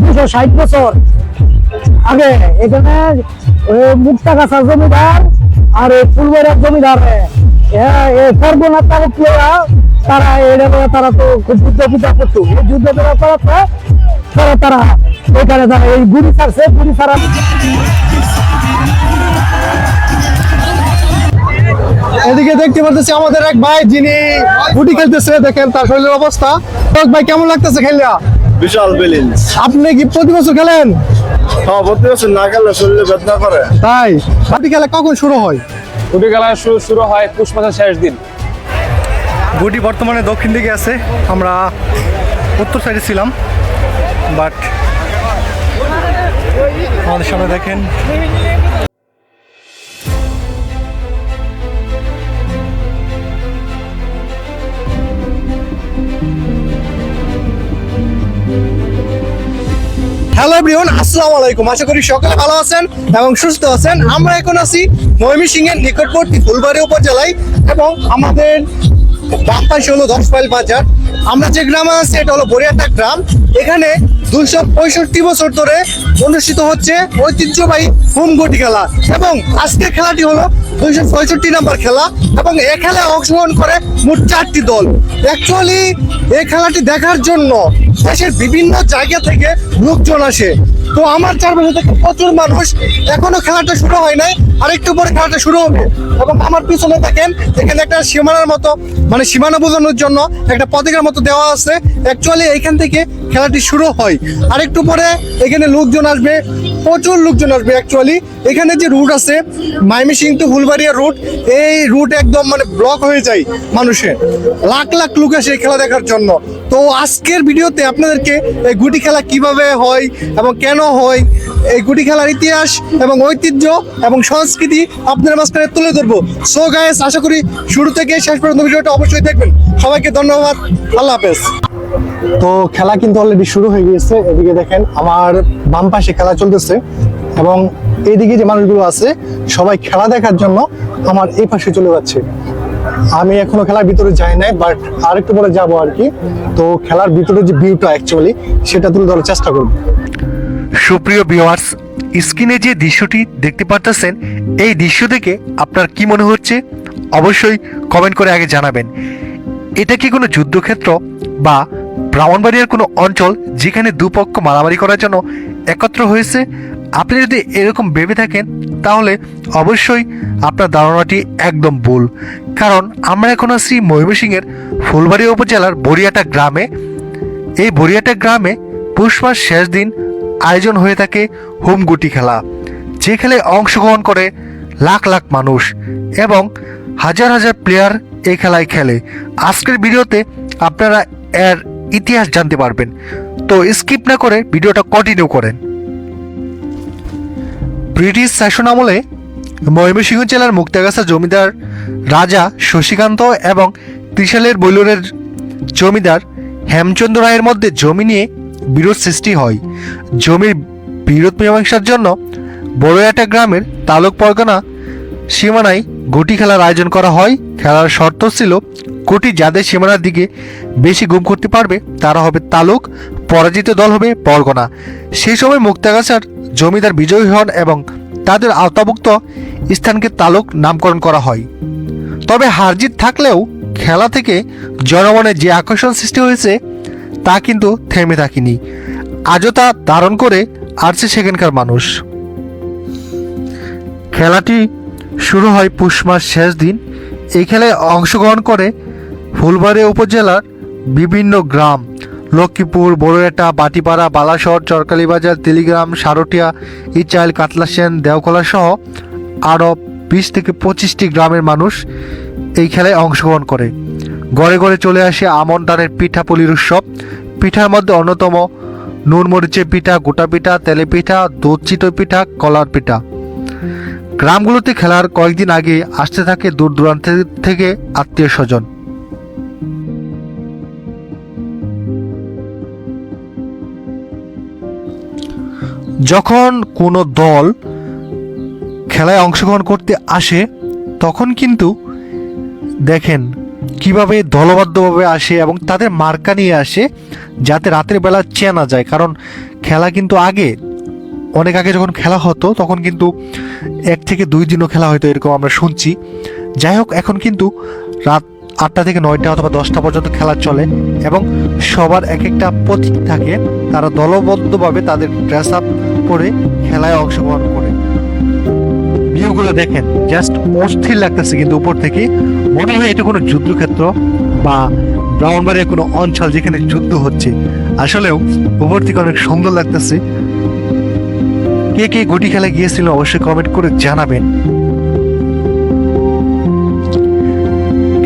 দুশো ষাট বছর। আগে এখানে মুক্তা গাছা জমিদার আর ফুলবেড়ার জমিদার। সর্বনাথ প্লেয়া তারা এটা তারা তো খুব যুদ্ধ বিদ্যা করতো। যুদ্ধ করাতে তারা তারা এখানে তারা এই গুড়ি ছাড়ছে গুড়ি ছাড়া এদিকে দেখতে পারতেছি আমাদের এক ভাই, যিনি গুটি খেলতেছে, দেখেন তার শরীরের অবস্থা। ভাই কেমন লাগতেছে খেলা বিশাল ব্যালেন্স আপনি কি প্রতি বছর খেলেন? হ্যাঁ প্রতি বছর না খেললে শরীরে বেদনা করে। তাই? গুটি খেলা কখন শুরু হয়? ফুটি খেলা শুরু শুরু হয় পুষ মাসের শেষ দিন। গুটি বর্তমানে দক্ষিণ দিকে আছে। আমরা উত্তর সাইডে ছিলাম বাট আমাদের সামনে দেখেন এভরিওয়ান, আসসালামু আলাইকুম। আশা করি সকলে ভালো আছেন এবং সুস্থ আছেন। আমরা এখন আছি ময়মনসিংহের নিকটবর্তী ফুলবাড়ি উপজেলায় এবং আমাদের বাম পাশে হলো দশ মাইল বাজার। আমরা যে গ্রামে আছি, এটা হলো বরিয়াটা গ্রাম। এখানে দুইশো পঁয়ষট্টি বছর ধরে অনুষ্ঠিত হচ্ছে ঐতিহ্যবাহী হুমগটি খেলা এবং আজকের খেলাটি হলো দুইশো পঁয়ষট্টি নাম্বার খেলা এবং এ খেলায় অংশগ্রহণ করে মোট চারটি দল। অ্যাকচুয়ালি এই খেলাটি দেখার জন্য দেশের বিভিন্ন জায়গা থেকে লোকজন আসে। তো আমার চারপাশে থেকে প্রচুর মানুষ এখনও খেলাটা শুরু হয় নাই, আর একটু পরে খেলাটা শুরু হবে। এবং আমার পিছনে থাকেন এখানে একটা সীমানার মতো মানে সীমানা বোঝানোর জন্য একটা পতাকার মতো দেওয়া আছে। অ্যাকচুয়ালি এখান থেকে খেলাটি শুরু হয়। আর একটু পরে এখানে লোকজন আসবে প্রচুর লোকজন আসবে অ্যাকচুয়ালি এখানে যে রুট আছে মাইমিসিং টু ফুলবাড়িয়া রুট এই রুট একদম মানে ব্লক হয়ে যায় মানুষের। লাখ লাখ লোক আসে এই খেলা দেখার জন্য। তো আজকের ভিডিওতে আপনাদেরকে এই গুটি খেলা কীভাবে হয় এবং কেন হয়, এই গুটি খেলার ইতিহাস এবং ঐতিহ্য এবং সংস্কৃতি আপনার মাঝখানে তুলে ধরবো। সো গায়েস আশা করি শুরু থেকে শেষ পর্যন্ত ভিডিওটা অবশ্যই দেখবেন। সবাইকে ধন্যবাদ। আল্লাহ হাফেজ। তো খেলা কিন্তু অলরেডি শুরু হয়ে গিয়েছে। এদিকে দেখেন আমার বাম পাশে খেলা চলতেছে এবং এইদিকে যে মানুষগুলো আছে, সবাই খেলা দেখার জন্য আমার এই পাশে চলে যাচ্ছে। আমি এখনও খেলার ভিতরে যাই নাই বাট আরেকটু পরে যাব আর কি। তো খেলার ভিতরে যে ভিউটা অ্যাকচুয়ালি সেটা তুলে ধরার চেষ্টা করব। সুপ্রিয় ভিউয়ার্স স্ক্রিনে যে দৃশ্যটি দেখতে পারতেছেন, এই দৃশ্য দেখে আপনার কি মনে হচ্ছে? অবশ্যই কমেন্ট করে আগে জানাবেন। এটা কি কোনো যুদ্ধক্ষেত্র বা ব্রাহ্মণবাড়িয়ার কোনো অঞ্চল যেখানে দুপক্ষ মারামারি করার জন্য একত্র হয়েছে, আপনি যদি এরকম ভেবে থাকেন, তাহলে অবশ্যই আপনার ধারণাটি একদম ভুল। কারণ আমরা এখন আছি ময়মনসিংহের ফুলবাড়ি উপজেলার বরিয়াটা গ্রামে। এই বরিয়াটা গ্রামে পুষ মাস শেষ দিন আয়োজন হয়ে থাকে হোমগুটি খেলা, যে খেলায় অংশগ্রহণ করে লাখ লাখ মানুষ এবং হাজার হাজার প্লেয়ার এই খেলায় খেলে। আজকের ভিডিওতে আপনারা এর ইতিহাস জানতে পারবেন। তো স্কিপ না করে ভিডিওটা কন্টিনিউ করেন। ব্রিটিশ শাসন আমলে ময়মনসিংহ জেলার মুক্তাগাছা জমিদার রাজা শশীকান্ত এবং ত্রিশালের বৈলুরের জমিদার হেমচন্দ্র রায়ের মধ্যে জমি নিয়ে বিরোধ সৃষ্টি হয়। জমির বিরোধ মীমাংসার জন্য বড়য়াটা গ্রামের তালুক পরগনা সীমানায় গুটি খেলার আয়োজন করা হয়। খেলার শর্ত ছিল গুটি যাদের সীমানার দিকে বেশি গুম করতে পারবে, তারা হবে তালুক, পরাজিত দল হবে পরগনা। সেই সময় মুক্তাগাছার জমিদার বিজয়ী হন এবং তাদের আওতাভুক্ত স্থানকে তালুক নামকরণ করা হয়। তবে হারজিত থাকলেও খেলা থেকে জনমনে যে আকর্ষণ সৃষ্টি হয়েছে, তা কিন্তু থেমে থাকেনি। আজও তা ধারণ করে আসছে সেখানকার মানুষ। খেলাটি শুরু হয় পুষ মাস শেষ দিন। এই খেলায় অংশগ্রহণ করে ফুলবাড়িয়া উপজেলার বিভিন্ন গ্রাম, লক্ষ্মীপুর, বড়ুয়াটা, বাটিপাড়া বালাসর চরকালীবাজার, তেলিগ্রাম, সারটিয়া, ইচাইল, কাতলাসেন, দেওখোলা সহ আরও বিশ থেকে পঁচিশটি গ্রামের মানুষ এই খেলায় অংশগ্রহণ করে। গড়ে ঘরে চলে আসে আমন পিঠা পুলির উৎসব। পিঠার মধ্যে অন্যতম নুন মরিচের পিঠা, গোটা পিঠা তেলে পিঠা দুধ পিঠা, কলার পিঠা। গ্রামগুলোতে খেলার কয়েকদিন আগে আসতে থাকে দূর দূরান্ত থেকে আত্মীয় স্বজন। যখন কোনো দল খেলায় অংশগ্রহণ করতে আসে, তখন কিন্তু দেখেন কীভাবে দলবদ্ধভাবে আসে এবং তাদের মার্কা নিয়ে আসে, যাতে রাতের বেলা চেনা যায়। কারণ খেলা কিন্তু আগে অনেক আগে যখন খেলা হতো, তখন কিন্তু এক থেকে দুই দিনও খেলা হয়তো এরকম আমরা শুনছি। যাই হোক, এখন কিন্তু রাত আটটা থেকে নয়টা অথবা দশটা পর্যন্ত খেলা চলে এবং সবার এক একটা প্রতীক থাকে, তারা দলবদ্ধভাবে তাদের ড্রেস আপ করে খেলায় অংশগ্রহণ করে। ভিউগুলো দেখেন জাস্ট অস্থির লাগতেছে কিন্তু উপর থেকে। মনে হয় এটা কোনো যুদ্ধক্ষেত্র বা ব্রাউনবাড়ির কোনো অঞ্চল যেখানে যুদ্ধ হচ্ছে। আসলেও উপর থেকে অনেক সুন্দর লাগতেছে। কে কে গুটি খেলা গিয়েছিল অবশ্যই কমেন্ট করে জানাবেন।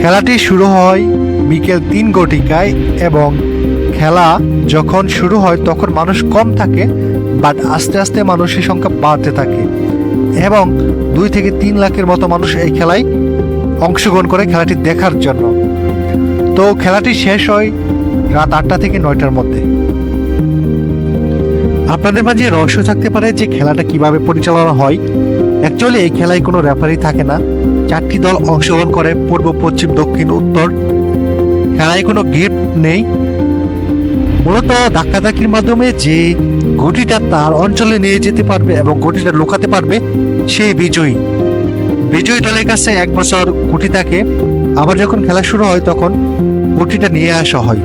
খেলাটি শুরু হয় বিকেল তিন ঘটিকায় এবং খেলা যখন শুরু হয় তখন মানুষ কম থাকে বাট আস্তে আস্তে মানুষের সংখ্যা বাড়তে থাকে এবং দুই থেকে তিন লাখের মতো মানুষ এই খেলায় অংশগ্রহণ করে খেলাটি দেখার জন্য। তো খেলাটি শেষ হয় রাত আটটা থেকে নয়টার মধ্যে। আপনাদের মাঝে রহস্য থাকতে পারে যে খেলাটা কীভাবে পরিচালনা হয়। অ্যাকচুয়ালি এই খেলায় কোনো রেফারি থাকে না। চারটি দল অংশগ্রহণ করে পূর্ব, পশ্চিম, দক্ষিণ, উত্তর। খেলায় কোনো গিফট নেই। মূলত ধাক্কাধাক্কির মাধ্যমে যে গটিটা তার অঞ্চলে নিয়ে যেতে পারবে এবং গটিটা লুকাতে পারবে সেই বিজয়ী। বিজয়ী দলের কাছে এক বছর গুটি থাকে। আবার যখন খেলা শুরু হয়, তখন গুটিটা নিয়ে আসা হয়।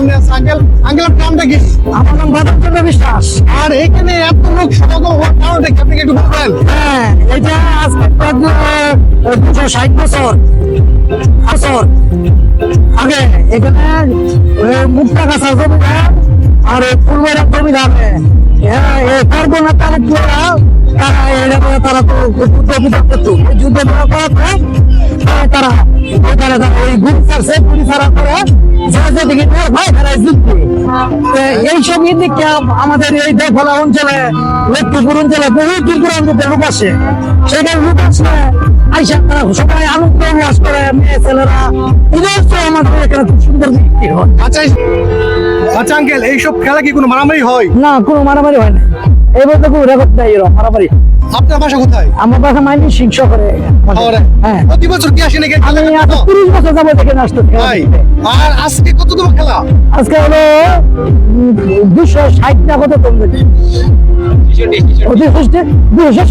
সামনে আছে আঙ্কেল আঙ্কেল আপনার নামটা কি? আমার নাম ভারতচন্দ্র বিশ্বাস। আর এখানে এত লোক সমাগম হওয়ার কারণটা কি? আপনি একটু বলবেন? হ্যাঁ এটা আজকে দুশো ষাট বছর। বছর। আগে এখানে মুক্তা গাছা জমিদার আর ফুলবাড়ির জমিদার পারব না তারা কি ওরা, তারা তো বিদ্যুৎ করতো এই যুদ্ধ বিদ্যুৎ করাতে তারা ওই গুলি ছাড়ছে গুলি এইসব দিকে আমাদের এই দেখলা অঞ্চলে লক্ষ্মীপুর অঞ্চলে বহু দূর দূরান্ত লোক আসে। সেখানে লোক আসলে আইসা তারা সবাই আনন্দ উল্লাস করে মেয়ে ছেলেরা এদের তো আমাদের এখানে খুব সুন্দর বিক্রি হয়। আচ্ছা আচ্ছা আঙ্কেল এইসব খেলা কি কোনো মারামারি হয়? না কোনো মারামারি হয় না। এবার বলতে কোনো রেকর্ড নাই এরকম মারামারি আপনার বাসা কোথায়? আমার বাসা মাইনি শিক্ষা করে হ্যাঁ। প্রতি বছর কি আসেন এখানে আমি আজ তিরিশ বছর যাব এখানে আসতে আর আজকে কততম খেলা? আজকে হলো দুশো ষাট টাকা কত দুশো ষাট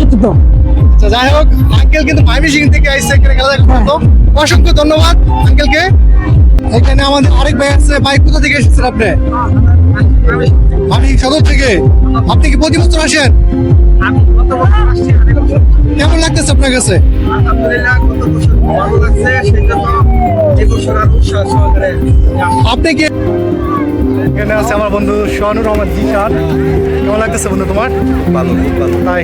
আচ্ছা যাই হোক আঙ্কেল কিন্তু মাইমি থেকে আইসে এখানে খেলা দেখার অসংখ্য ধন্যবাদ আঙ্কেলকে এখানে আমাদের আরেক ভাই আছে। ভাই কোথা থেকে এসেছেন আপনি? আমি সদর থেকে। আপনি কি প্রতি বছর আসেন? কেমন লাগতেছে আপনার কাছে? আলহামদুলিল্লাহ গত বছর ভালো লাগছে সেই জন্য এবছর আর উৎসাহ সহকারে আপনি কি? এখানে আছে আমার বন্ধু সোহানুর রহমান জিশান। কেমন লাগতেছে বন্ধু তোমার? ভালো ভালো। তাই।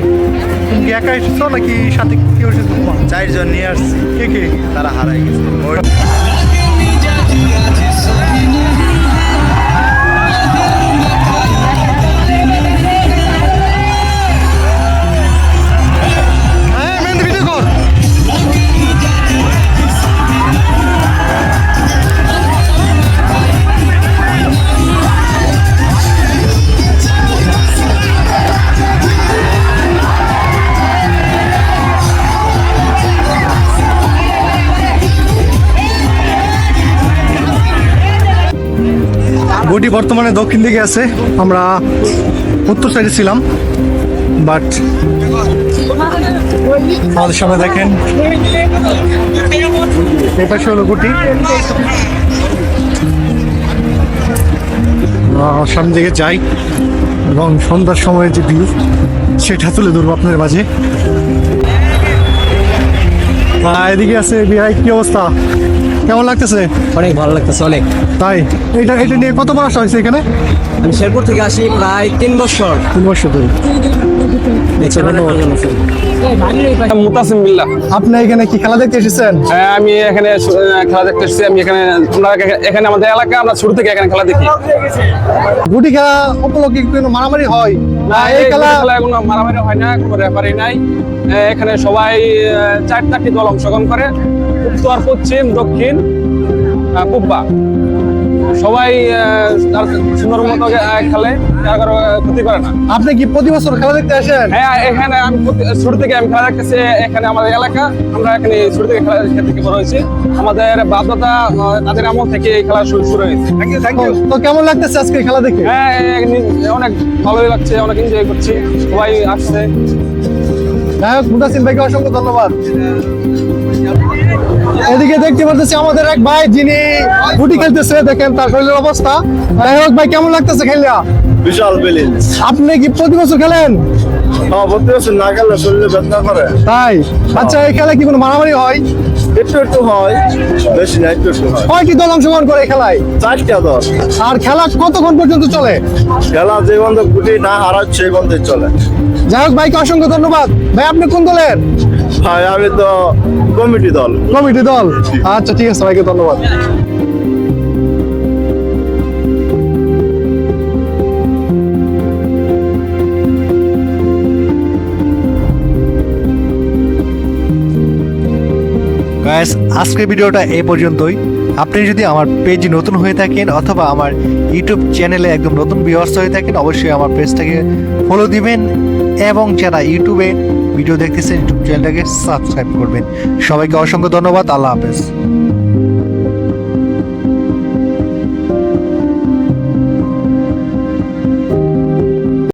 তুমি কি একা এসেছ নাকি সাথে কেউ এসেছ? তোমার চারজন নিয়ে আসছি। কে কে? তারা হারাই গেছে। গুটি বর্তমানে দক্ষিণ দিকে আছে। আমরা উত্তর সাইডে ছিলাম বাট আমাদের সামনে দেখেন পাশে হলো গুটি। সামনে দিকে যাই, এবং সন্ধ্যার সময় যে ভিউ সেটা তুলে ধরবো আপনাদের মাঝে। এদিকে আছে বিহাই কি অবস্থা? কেমন লাগতেছে? অনেক ভালো লাগতেছে অনেক। তাই? এটা এটা নিয়ে কতবার আসা হয়েছে এখানে? আমি শেরপুর থেকে আসি প্রায় তিন বছর। তিন বছর ধরে। ধন্যবাদ। মুতাসিম বিল্লাহ আপনি এখানে কি খেলা দেখতে এসেছেন? হ্যাঁ, আমি এখানে খেলা দেখতে এসেছি। আমি এখানে আমরা এখানে আমাদের এলাকা আমরা ছোট থেকে এখানে খেলা দেখি। গুটি খেলা উপলক্ষে কোনো মারামারি হয়? না এই খেলা কোনো মারামারি হয় না কোনো রেফারি নাই। এখানে সবাই আহ, চার চারটি দল অংশগ্রহণ করে। উত্তর পশ্চিম দক্ষিণ পূর্বা সবাই তার সুন্দর মতো খেলে। তার কারও ক্ষতি করে না। আপনি কি প্রতি বছর খেলা দেখতে আসেন? হ্যাঁ এখানে আমি শুরু থেকে আমি খেলা দেখতেছি এখানে আমাদের এলাকা। আমরা এখানে শুরু থেকে খেলা থেকে বড় হয়েছি। আমাদের বাধ্যতা তাদের আমল থেকে এই খেলা শুরু শুরু হয়েছে। তো কেমন লাগতেছে আজকে খেলা দেখে? হ্যাঁ অনেক ভালোই লাগছে অনেক এনজয় করছি। সবাই আসছে। যাই হোক মুদাসিন ভাইকে অসংখ্য ধন্যবাদ। এদিকে দেখতে পারতেছি আমাদের এক ভাই যিনি ফুটি খেলতেছে দেখেন তার শরীরের অবস্থা। যাই হোক ভাই কেমন লাগতেছে খেলিয়া বিশাল ব্যালেন্স আপনি কি প্রতি বছর খেলেন? হ্যাঁ প্রতি বছর না খেললে শরীরে বেদনা করে। তাই? আচ্ছা এই খেলায় কি কোনো মারামারি হয়? একটু একটু হয় বেশি না একটু একটু হয়। কয়টি দল অংশগ্রহণ করে খেলায়? চারটা দল। আর খেলা কতক্ষণ পর্যন্ত চলে? খেলা যে বন্ধ গুটি না হারাচ্ছে সেই বন্ধে চলে। যাই হোক ভাইকে অসংখ্য ধন্যবাদ। ভাই আপনি কোন দলের? ভাই আমি তো কমিটি দল। কমিটি দল? আচ্ছা ঠিক আছে ভাইকে ধন্যবাদ। গাইস আজকের ভিডিওটা এই পর্যন্তই। আপনি যদি আমার পেজ নতুন হয়ে থাকেন অথবা আমার ইউটিউব চ্যানেলে একদম নতুন ভিউয়ার্স হয়ে থাকেন অবশ্যই আমার পেজটাকে ফলো দিবেন এবং যারা ইউটিউবে ভিডিও দেখতেছেন ইউটিউব চ্যানেলটাকে সাবস্ক্রাইব করবেন। সবাইকে অসংখ্য ধন্যবাদ আল্লাহ হাফেজ।